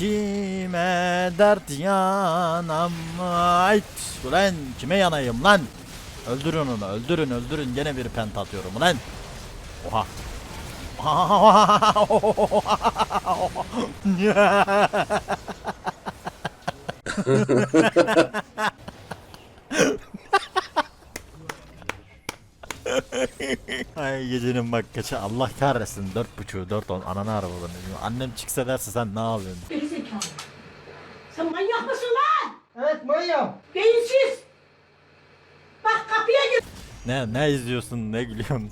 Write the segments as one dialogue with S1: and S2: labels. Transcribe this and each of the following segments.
S1: Kime dert yanam? Ayt Ulan kime yanayım lan? Öldürün onu öldürün öldürün. Gene bir pent atıyorum ulan. Oha Ay gecenin bak kaçı Allah kahretsin dört buçuğu dört on ananı arabadan Annem çıksa derse sen ne yapıyorsun
S2: Gerizekalı. Sen manyak mısın lan?
S3: Evet manyağım.
S2: Beyinsiz. Bak kapıya gir.
S1: Ne ne izliyorsun ne gülüyorsun?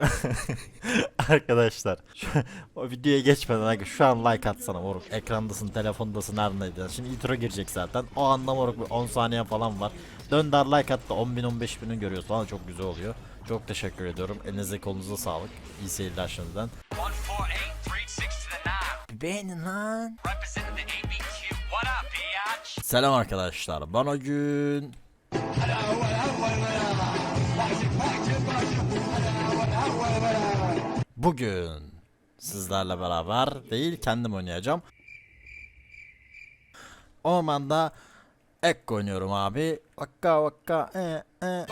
S1: Arkadaşlar şu, o videoya geçmeden aga şu an like atsana moruk. Ekrandasın, telefondasın, neredeydin? Şimdi intro girecek zaten. O anda moruk bir 10 saniye falan var. Dönder like attı 10 bin 15 bini görüyoruz falan çok güzel oluyor. Çok teşekkür ediyorum. Elinize kolunuza sağlık. İyi seyirler şimdiden.
S4: 14836 to the nine.
S1: Beğenin lan. Selam arkadaşlar. Ben o gün Bugün sizlerle beraber değil kendim oynayacağım. Ormanda Ekko oynuyorum abi. Vakka vakka e e.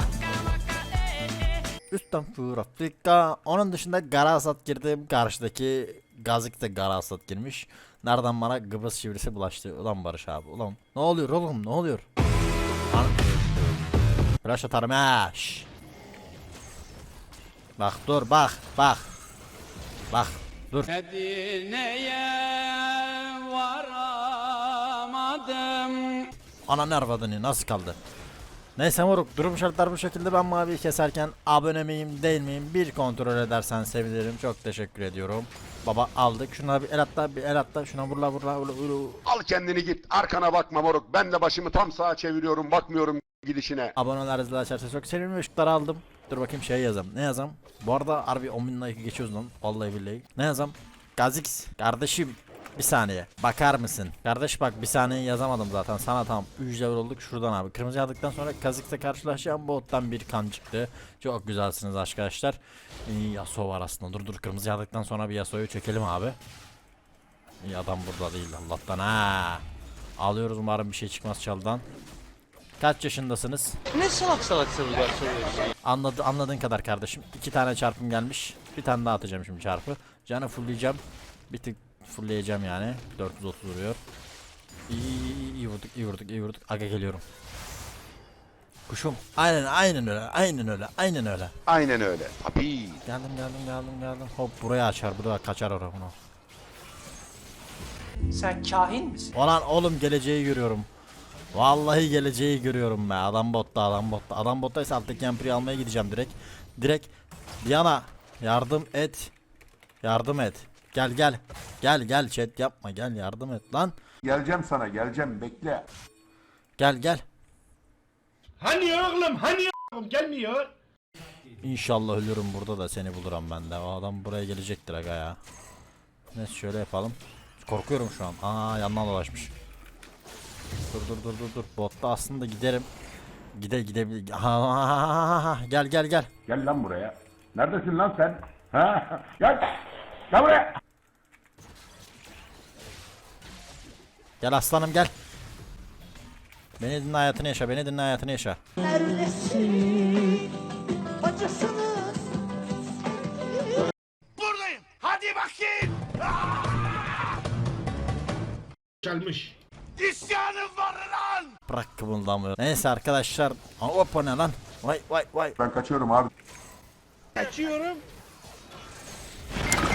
S1: Üstten fır Afrika. Onun dışında Garasat girdim. Karşıdaki Gazik de Garasat girmiş. Nereden bana Kıbrıs şivrisi bulaştı. Ulan Barış abi. Ulan ne oluyor oğlum ne oluyor? An Flash atarım ha. Bak dur bak bak. Bak dur.
S5: Medine'ye varamadım.
S1: Ana nervadını nasıl kaldı? Neyse moruk durum şartlar bu şekilde ben maviyi keserken abone miyim değil miyim bir kontrol edersen sevinirim çok teşekkür ediyorum. Baba aldık şuna bir el atla bir el atla şuna vurla vurla vurla vurla.
S6: Al kendini git. Arkana bakma moruk. Ben de başımı tam sağa çeviriyorum. Bakmıyorum gidişine.
S1: Aboneler hızlı açarsa çok sevinirim ışıkları aldım. Dur bakayım şey yazam ne yazam? Bu arada harbi 10 bin like geçiyoruz lan vallahi billahi. Ne yazam? Gazix kardeşim bir saniye bakar mısın? Kardeş bak bir saniye yazamadım zaten sana tam 3 level olduk şuradan abi. Kırmızı aldıktan sonra Kazix'te karşılaşacağım bottan bir kan çıktı. Çok güzelsiniz arkadaşlar. İyi Yasuo var aslında dur dur kırmızı aldıktan sonra bir Yasuo'yu çekelim abi. İyi adam burada değil Allah'tan ha. Alıyoruz umarım bir şey çıkmaz çaldan. Kaç yaşındasınız?
S5: Ne salak salak sorular soruyorsun?
S1: Anladı, anladığın kadar kardeşim. İki tane çarpım gelmiş. Bir tane daha atacağım şimdi çarpı. Canı fullleyeceğim. Bir tık fullleyeceğim yani. 430 vuruyor. İyi, iyi, iyi, iyi vurduk, iyi vurduk, iyi vurduk. Aga geliyorum. Kuşum. Aynen, aynen öyle, aynen öyle, aynen öyle.
S6: Aynen öyle. Tabii.
S1: Geldim, geldim, geldim, geldim. Hop buraya açar, buraya kaçar oraya bunu.
S5: Sen kahin misin?
S1: Ulan oğlum geleceği görüyorum. Vallahi geleceği görüyorum be. Adam botta, adam botta. Adam bottaysa alttaki Emperor'ı almaya gideceğim direkt. Direkt. Diana yardım et. Yardım et. Gel gel. Gel gel chat yapma gel yardım et lan.
S6: Geleceğim sana. Geleceğim. Bekle.
S1: Gel gel.
S7: Hani oğlum hani oğlum gelmiyor.
S1: İnşallah ölürüm burada da seni bulurum ben de. O adam buraya gelecektir aga ya. Neyse şöyle yapalım. Korkuyorum şu an. Aa yandan dolaşmış. Dur dur dur dur dur. Botta aslında giderim. Gide gidebilir. Ha, gel gel gel.
S6: Gel lan buraya. Neredesin lan sen? Ha? Gel. Gel buraya.
S1: Gel aslanım gel. Beni dinle hayatını yaşa. Beni dinle hayatını yaşa.
S7: Çalmış.
S1: Kımıldamıyor. Neyse arkadaşlar. Hop o ne lan? Vay vay vay.
S6: Ben kaçıyorum abi.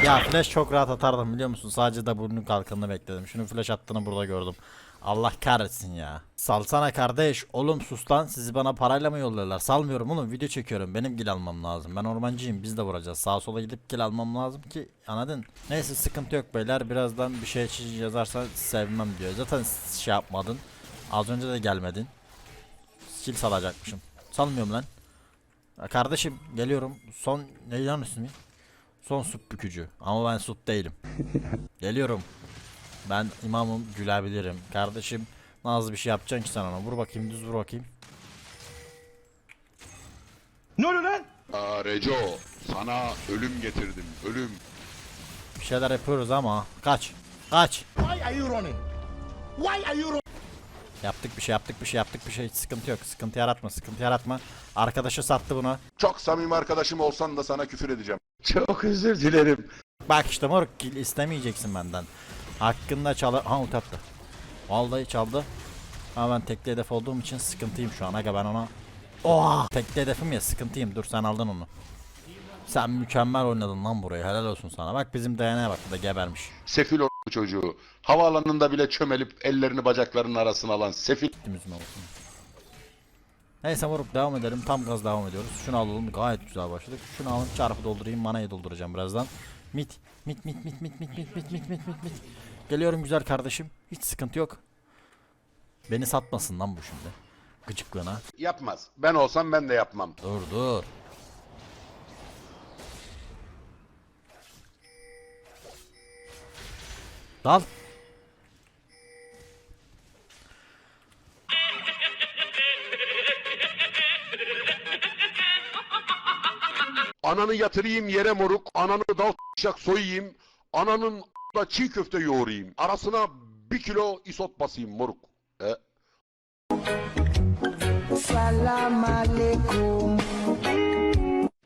S1: Ya flash çok rahat atardım biliyor musun? Sadece da burnun kalkanını bekledim. Şunun flash attığını burada gördüm. Allah kahretsin ya. Salsana kardeş. Oğlum sus lan. Sizi bana parayla mı yolluyorlar? Salmıyorum oğlum. Video çekiyorum. Benim gil almam lazım. Ben ormancıyım. Biz de vuracağız. Sağa sola gidip gil almam lazım ki. Anladın? Neyse sıkıntı yok beyler. Birazdan bir şey yazarsan sevmem diyor. Zaten şey yapmadın. Az önce de gelmedin. Skill salacakmışım. Salmıyorum lan. Ya Kardeşim geliyorum. Son ne lan ismi? Son sup bükücü. Ama ben sup değilim. Geliyorum. Ben imamım gülebilirim. Kardeşim nasıl bir şey yapacaksın ki sen ona? Vur bakayım düz vur bakayım.
S7: Ne oluyor lan?
S6: Aa, Reco. Sana ölüm getirdim. Ölüm.
S1: Bir şeyler yapıyoruz ama kaç. Kaç.
S3: Why are you running? Why are you running?
S1: Yaptık bir şey yaptık bir şey yaptık bir şey. Hiç sıkıntı yok. Sıkıntı yaratma sıkıntı yaratma. Arkadaşı sattı bunu.
S6: Çok samimi arkadaşım olsan da sana küfür edeceğim. Çok özür dilerim.
S1: Bak işte moruk istemeyeceksin benden. Hakkında çalı... Ha ulti attı. Vallahi çaldı. Ama ben tekli hedef olduğum için sıkıntıyım şu an. Aga ben ona... Oha! Tekli hedefim ya sıkıntıyım. Dur sen aldın onu. Sen mükemmel oynadın lan burayı. Helal olsun sana. Bak bizim dayanaya bak. Bu da gebermiş.
S6: Sefil o çocuğu. Havaalanında bile çömelip ellerini bacaklarının arasına alan sefil.
S1: Olsun. Neyse moruk devam edelim. Tam gaz devam ediyoruz. Şunu alalım. Gayet güzel başladık. Şunu alıp çarpı doldurayım. Manayı dolduracağım birazdan. Mit. Mit mit mit mit mit mit mit mit mit mit mit. Geliyorum güzel kardeşim. Hiç sıkıntı yok. Beni satmasın lan bu şimdi. Gıcıklığına.
S6: Yapmaz. Ben olsam ben de yapmam.
S1: Dur dur. Dal.
S6: Ananı yatırayım yere moruk. Ananı dal şak soyayım. Ananın da çiğ köfte yoğurayım. Arasına bir kilo isot basayım moruk. E,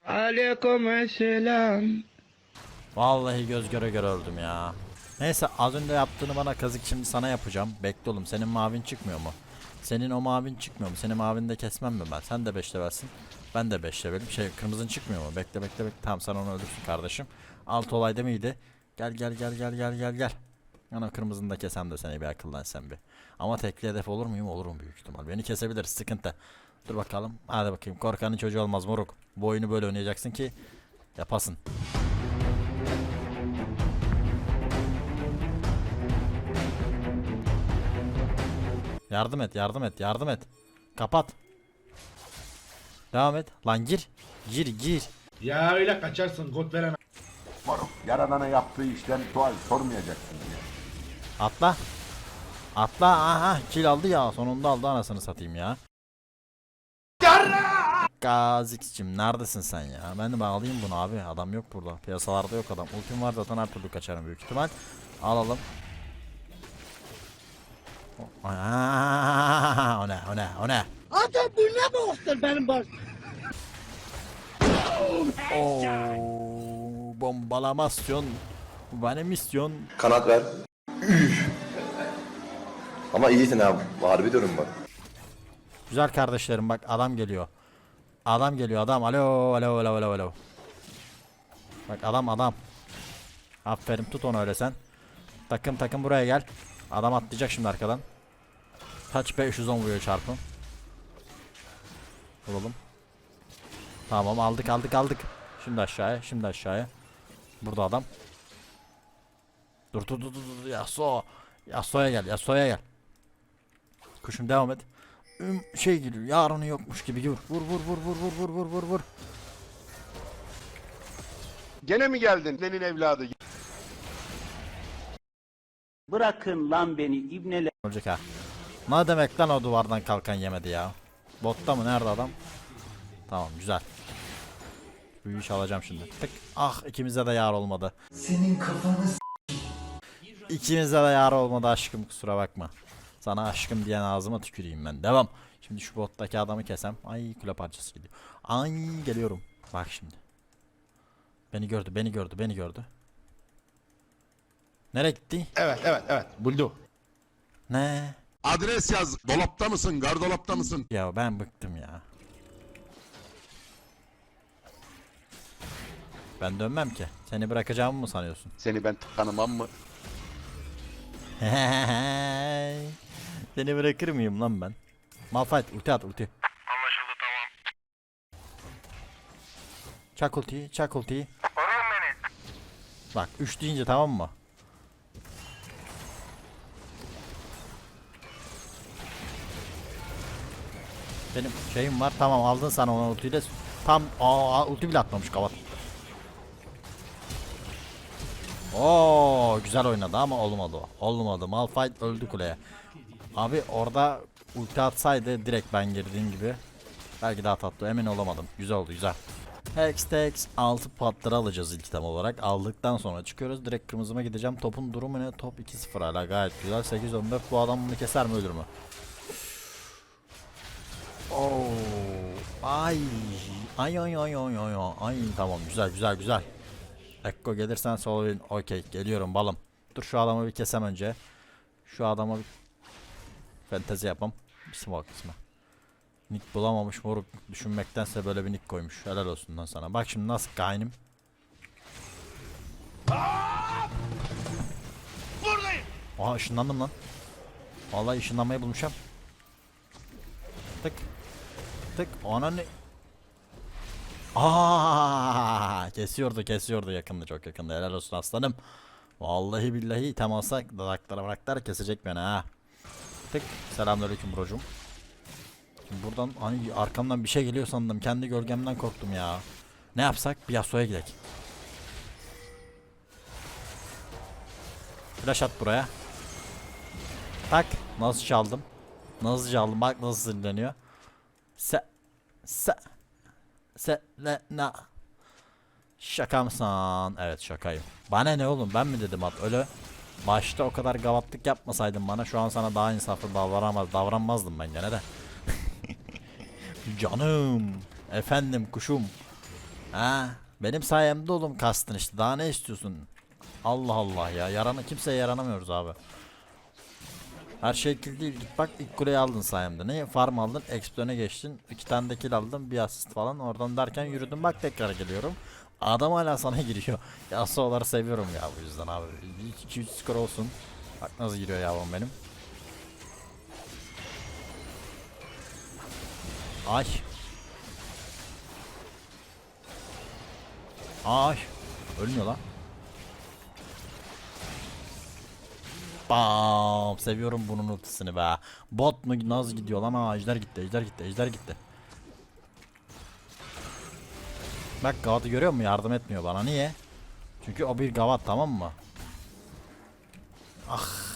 S5: Aleyküm selam.
S1: Vallahi göz göre göre öldüm ya. Neyse az önce yaptığını bana kazık şimdi sana yapacağım. Bekle oğlum senin mavin çıkmıyor mu? Senin o mavin çıkmıyor mu? Senin mavini de kesmem mi ben? Sen de 5 levelsin. Ben de 5 levelim. Şey kırmızın çıkmıyor mu? Bekle bekle bekle. Tamam sen onu öldürsün kardeşim. Alt olayda mıydı? Gel gel gel gel gel gel gel. Ana kırmızını da kesem de seni bir akıllan sen bir. Ama tekli hedef olur muyum? Olurum büyük ihtimal. Beni kesebilir sıkıntı. Dur bakalım. Hadi bakayım. Korkanın çocuğu olmaz moruk. Bu oyunu böyle oynayacaksın ki yapasın. Yardım et, yardım et, yardım et. Kapat. Devam et. Lan gir. Gir, gir.
S7: Ya öyle kaçarsın god veren
S6: moruk yaradana yaptığı işten sual sormayacaksın diye.
S1: Atla. Atla. Aha, kill aldı ya. Sonunda aldı anasını satayım ya. Gazikçim neredesin sen ya? Ben de bağlayayım bunu abi. Adam yok burada. Piyasalarda yok adam. Ultim var zaten her türlü kaçarım büyük ihtimal. Alalım. O- Aa, o ne o ne o ne?
S2: Adam bu ne boktur benim baş.
S1: Oo, bombalamasyon. Bu benim misyon.
S8: Kanat ver. Ama iyisin ha. Harbi diyorum bak.
S1: Güzel kardeşlerim bak adam geliyor. Adam geliyor adam. Alo alo alo alo alo. Bak adam adam. Aferin tut onu öyle sen. Takım takım buraya gel. Adam atlayacak şimdi arkadan. Kaç 510 vuruyor çarpı. Vuralım. Tamam aldık aldık aldık. Şimdi aşağıya şimdi aşağıya. Burada adam. Dur dur dur dur Yasuo. Yasuo'ya gel Yasuo'ya gel. Kuşum devam et. Üm, şey geliyor yarını yokmuş gibi vur vur vur vur vur vur vur vur vur.
S6: Gene mi geldin? Senin evladı.
S5: Bırakın lan beni ibneler.
S1: Ölecek ha. Ne demek lan o duvardan kalkan yemedi ya. Botta mı nerede adam? Tamam güzel. Büyüyü çalacağım şimdi. Tık. Ah ikimize de yar olmadı. Senin kafanı İkimize de yar olmadı aşkım kusura bakma. Sana aşkım diyen ağzıma tüküreyim ben. Devam. Şimdi şu bottaki adamı kesem. Ay kule parçası gidiyor. Ay geliyorum. Bak şimdi. Beni gördü, beni gördü, beni gördü. Nereye gitti?
S7: Evet evet evet buldu.
S1: Ne?
S6: Adres yaz. Dolapta mısın? Gardolapta mısın?
S1: Ya ben bıktım ya. Ben dönmem ki. Seni bırakacağımı mı sanıyorsun?
S6: Seni ben tanımam mı?
S1: Seni bırakır mıyım lan ben? Malphite ulti at ulti. Anlaşıldı tamam. Çak ultiyi çak ultiyi. Bak 3 deyince tamam mı? Benim şeyim var tamam aldın sana onu ultiyle. Tam aa ulti bile atmamış kavat. Oo güzel oynadı ama olmadı. Olmadı. Malphite öldü kuleye. Abi orada ulti atsaydı direkt ben girdiğim gibi belki daha tatlı emin olamadım. Güzel oldu güzel. Hextex 6 patları alacağız ilk tam olarak. Aldıktan sonra çıkıyoruz. Direkt kırmızıma gideceğim. Topun durumu ne? Top 2-0 hala gayet güzel. 8-14 bu adam bunu keser mi ölür mü? Oo. Ay. Ay ay ay ay ay ay. Ay tamam güzel güzel güzel. Ekko gelirsen Solvin. Okey geliyorum balım. Dur şu adamı bir kesem önce. Şu adama bir fantezi yapam. Smoke ismi. Nick bulamamış moruk düşünmektense böyle bir nick koymuş. Helal olsun lan sana. Bak şimdi nasıl kaynim.
S3: Buradayım.
S1: Aha ışınlandım lan. Vallahi ışınlanmayı bulmuşum. Tık. Tık. Ona ne? Aa, kesiyordu kesiyordu yakında çok yakında helal olsun aslanım. Vallahi billahi temasa dalaklara bıraklar kesecek beni ha. Tık. Selamünaleyküm brocum. Şimdi buradan hani arkamdan bir şey geliyor sandım. Kendi gölgemden korktum ya. Ne yapsak? Bir Yasuo'ya gidelim. Flash at buraya. Tak. Nasıl çaldım? Nasıl çaldım? Bak nasıl sinirleniyor. Se se se le na. Şaka mısın? Evet şakayım. Bana ne oğlum ben mi dedim at öyle. Başta o kadar gavatlık yapmasaydın bana şu an sana daha insaflı davranamaz davranmazdım ben gene de. Canım. Efendim kuşum. Ha, benim sayemde oğlum kastın işte. Daha ne istiyorsun? Allah Allah ya. Yarana kimseye yaranamıyoruz abi. Her şey kill değil. Git bak ilk kuleyi aldın sayemde. Ne farm aldın? Explone geçtin. iki tane de kill aldın. Bir asist falan. Oradan derken yürüdüm. Bak tekrar geliyorum. Adam hala sana giriyor. Yasuo'ları seviyorum ya bu yüzden abi. 2-3 skor olsun. Bak nasıl giriyor yavrum benim. Ay. Ay. Ölmüyor lan. Bam. Seviyorum bunun ultisini be. Bot mu nasıl gidiyor lan? Aa ejder gitti, ejder gitti, ejder gitti. Bak Gavat'ı görüyor musun? Yardım etmiyor bana. Niye? Çünkü o bir Gavat tamam mı? Ah.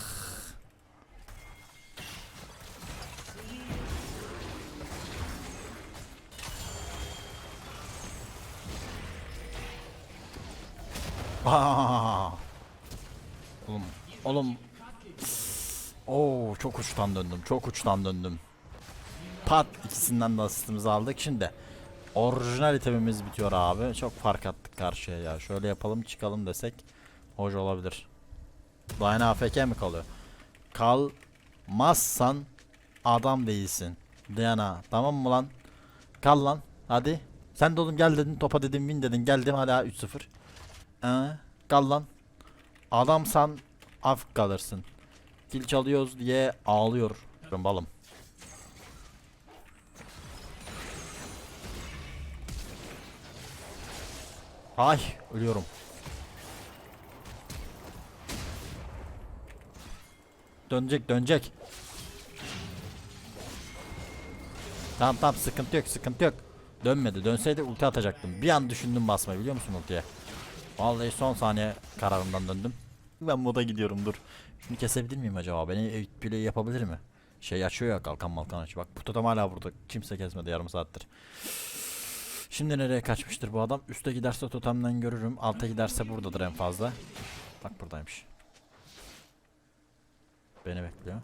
S1: Aa. Oğlum, oğlum. Oo, çok uçtan döndüm. Çok uçtan döndüm. Pat ikisinden de asistimizi aldık. Şimdi orijinal itemimiz bitiyor abi. Çok fark attık karşıya ya. Şöyle yapalım çıkalım desek hoş olabilir. Diana AFK mi kalıyor? Kalmazsan adam değilsin. Diana tamam mı lan? Kal lan. Hadi. Sen de oğlum gel dedin topa dedim win dedin geldim hala 3-0. Ee, kal lan. Adamsan af kalırsın. Kil çalıyoruz diye ağlıyor. Balım. Ay ölüyorum. Dönecek dönecek. Tamam tamam sıkıntı yok sıkıntı yok. Dönmedi dönseydi ulti atacaktım. Bir an düşündüm basmayı biliyor musun ultiye? Vallahi son saniye kararımdan döndüm. Ben moda gidiyorum dur. Şunu kesebilir miyim acaba? Beni play yapabilir mi? Şey açıyor ya kalkan malkan açıyor. Bak bu totem hala burada. Kimse kesmedi yarım saattir. Şimdi nereye kaçmıştır bu adam? Üste giderse totemden görürüm. Alta giderse buradadır en fazla. Bak buradaymış. Beni bekliyor.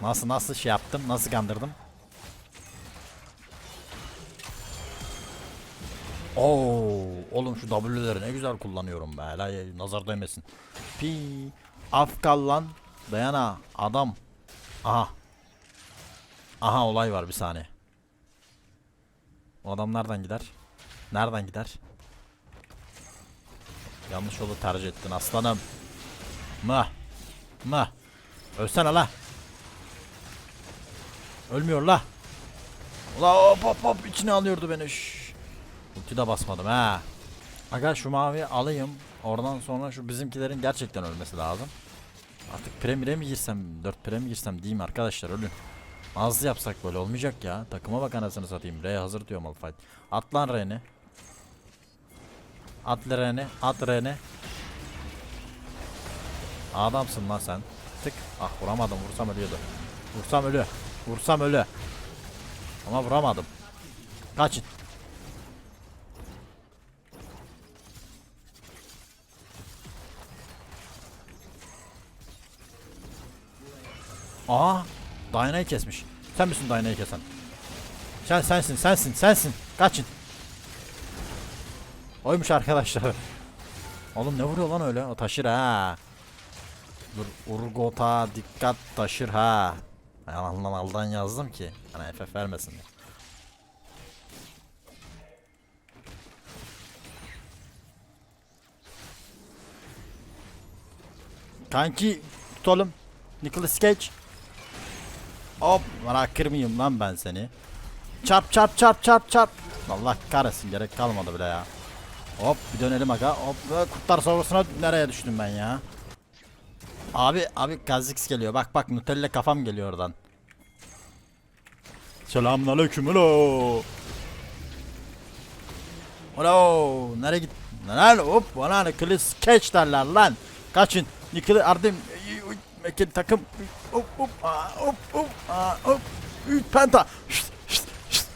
S1: Nasıl nasıl şey yaptım? Nasıl kandırdım? Oo, oğlum şu W'leri ne güzel kullanıyorum be. Helal nazar değmesin. Pi Afgal lan. Dayana adam. Aha. Aha olay var bir saniye. O adam nereden gider? Nereden gider? Yanlış yolu tercih ettin aslanım. Mı? Mı? Ölsene la. Ölmüyor la. Ula hop hop hop içine alıyordu beni. Şşş. Ulti de basmadım ha. Aga şu mavi alayım. Oradan sonra şu bizimkilerin gerçekten ölmesi lazım. Artık premire mi girsem, 4 pre mi girsem diyeyim arkadaşlar ölün. Nazlı yapsak böyle olmayacak ya. Takıma bak anasını satayım. R hazır diyor Malphite. At lan R'ni. At R'ni. At R'ni. Adamsın lan sen. Tık. Ah vuramadım. Vursam ölüyordu. Vursam ölü. Vursam ölü. Ama vuramadım. Kaçın. Aa, Diana'yı kesmiş. Sen misin Diana'yı kesen? Sen sensin, sensin, sensin. Kaçın. Oymuş arkadaşlar. Oğlum ne vuruyor lan öyle? O taşır ha. Dur Urgot'a dikkat taşır ha. Yalandan aldan yazdım ki. Hani FF vermesin. diye. Kanki tutalım. Nicholas Cage. Hop bırakır mıyım lan ben seni? Çarp çarp çarp çarp çarp. Allah kahretsin gerek kalmadı bile ya. Hop bir dönelim aga. Hop kurtlar sofrasına nereye düştüm ben ya? Abi abi Gazix geliyor. Bak bak Nutella kafam geliyor oradan. Selamünaleyküm hello. Hello. Nereye git? Lan hop bana kılıç keç derler lan. Kaçın. Nikili ardım. Mekin takım. Hop hop hop hop hop. Üç penta. Şşt, şşt, şşt.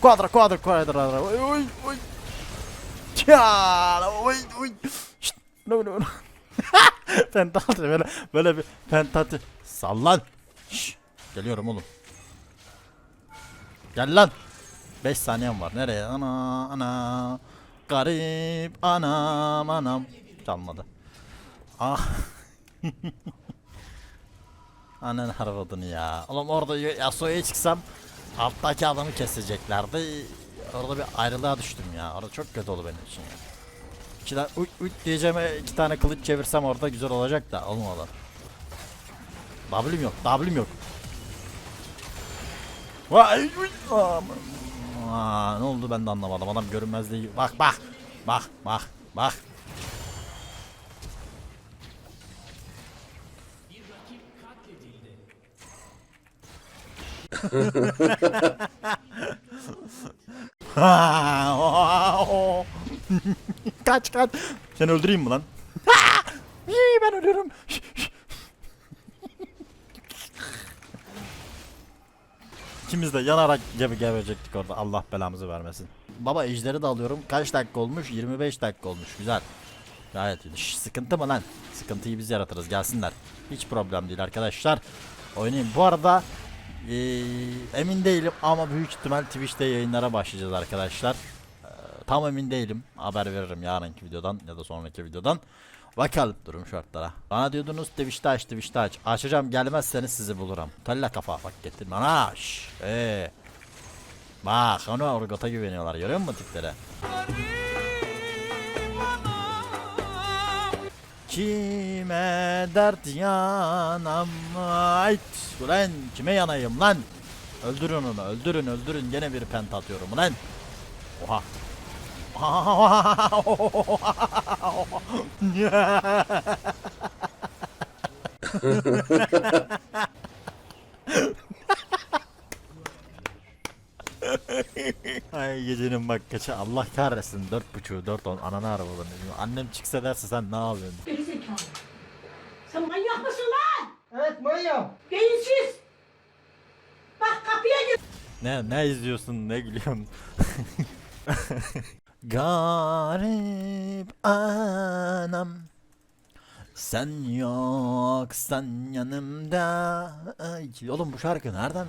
S1: Quadra quadra quadra. Oy oy oy. Ya, oy oy. Şşt, no no no. pentatı böyle böyle bir pentatı. Sallan. Şş, geliyorum oğlum. Gel lan. 5 saniyem var. Nereye? Ana ana. Garip anam anam. Çalmadı. Ah. Annen harvadını ya. Oğlum orada Yasuo'ya çıksam alttaki adamı keseceklerdi. Orada bir ayrılığa düştüm ya. Orada çok kötü oldu benim için ya. İki tane uy uy diyeceğime iki tane kılıç çevirsem orada güzel olacak da olmadı. W'm yok. W'm yok. Vay. Aa, ne oldu ben de anlamadım. Adam görünmezliği. Bak bak. Bak bak bak. kaç kaç. Seni öldüreyim mi lan? İyi ben ölüyorum. İkimiz de yanarak gibi geberecektik orada. Allah belamızı vermesin. Baba ejderi de alıyorum. Kaç dakika olmuş? 25 dakika olmuş. Güzel. Gayet iyi. Şş, sıkıntı mı lan? Sıkıntıyı biz yaratırız. Gelsinler. Hiç problem değil arkadaşlar. Oynayayım. Bu arada eee, emin değilim ama büyük ihtimal Twitch'te yayınlara başlayacağız arkadaşlar. Eee, tam emin değilim. Haber veririm yarınki videodan ya da sonraki videodan. Bakalım durum şartlara. Bana diyordunuz Twitch'te aç Twitch'te aç. Açacağım gelmezseniz sizi bulurum. Talla kafa bak getirme. Ana şş. Ee. Bak ona Urgot'a güveniyorlar görüyor musun tiplere? Kime dert yanam? Ait Ulan kime yanayım lan? Öldürün onu öldürün öldürün. Gene bir penta atıyorum ulan. Oha. Ay gecenin bak kaçı. Allah kahretsin. Dört buçuğu dört on. Ananı arabalarını Annem çıksa derse sen ne yapıyorsun
S2: Gerizekalı. Sen manyak mısın lan? Evet manyak. Beyinsiz. Bak kapıya gir.
S1: Ne ne izliyorsun ne gülüyorsun? Garip anam Sen yoksan yanımda Ay, Oğlum bu şarkı nereden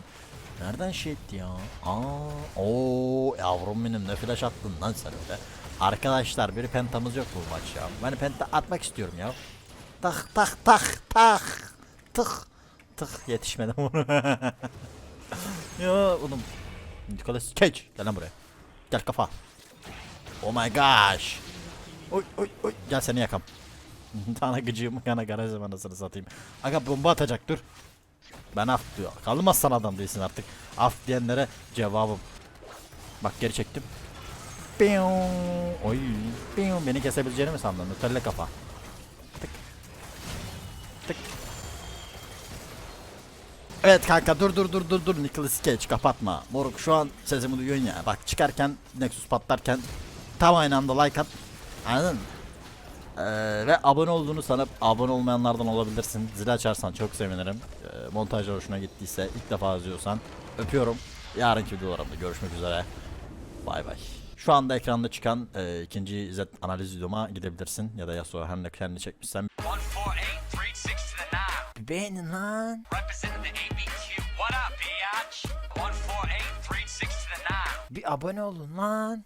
S1: Nereden şey etti ya? Aa, Oo yavrum benim ne flash attın lan sen öyle? Arkadaşlar bir pentamız yok bu maç ya. Ben penta atmak istiyorum ya. Tak tak tak tak Tık Tık yetişmedim. onu Ya oğlum Nicholas Cage gel lan buraya. Gel kafa. Oh my gosh. Oy oy oy gel seni yakam. Tane gıcığımı yana garajım anasını satayım. Aga bomba atacak dur. Ben af diyor. Kalmazsan adam değilsin artık. Af diyenlere cevabım. Bak geri çektim. Piyong. Oy. Piyong. Beni kesebileceğini mi sandın? Nutella kafa. Tık. Tık. Evet kanka dur dur dur dur dur Nicholas Cage kapatma. Moruk şu an sesimi duyuyorsun ya. Bak çıkarken Nexus patlarken tam aynı anda like at. Anladın mı? Ee, ve abone olduğunu sanıp abone olmayanlardan olabilirsin. Zil açarsan çok sevinirim. Ee, montajlar hoşuna gittiyse ilk defa izliyorsan öpüyorum. Yarınki videolarımda görüşmek üzere. Bay bay. Şu anda ekranda çıkan e, ikinci Z analiz videoma gidebilirsin ya da Yasuo her ne kendi çekmişsem
S4: 148, 3, 6 abi beğenin lan. Bir abone olun lan.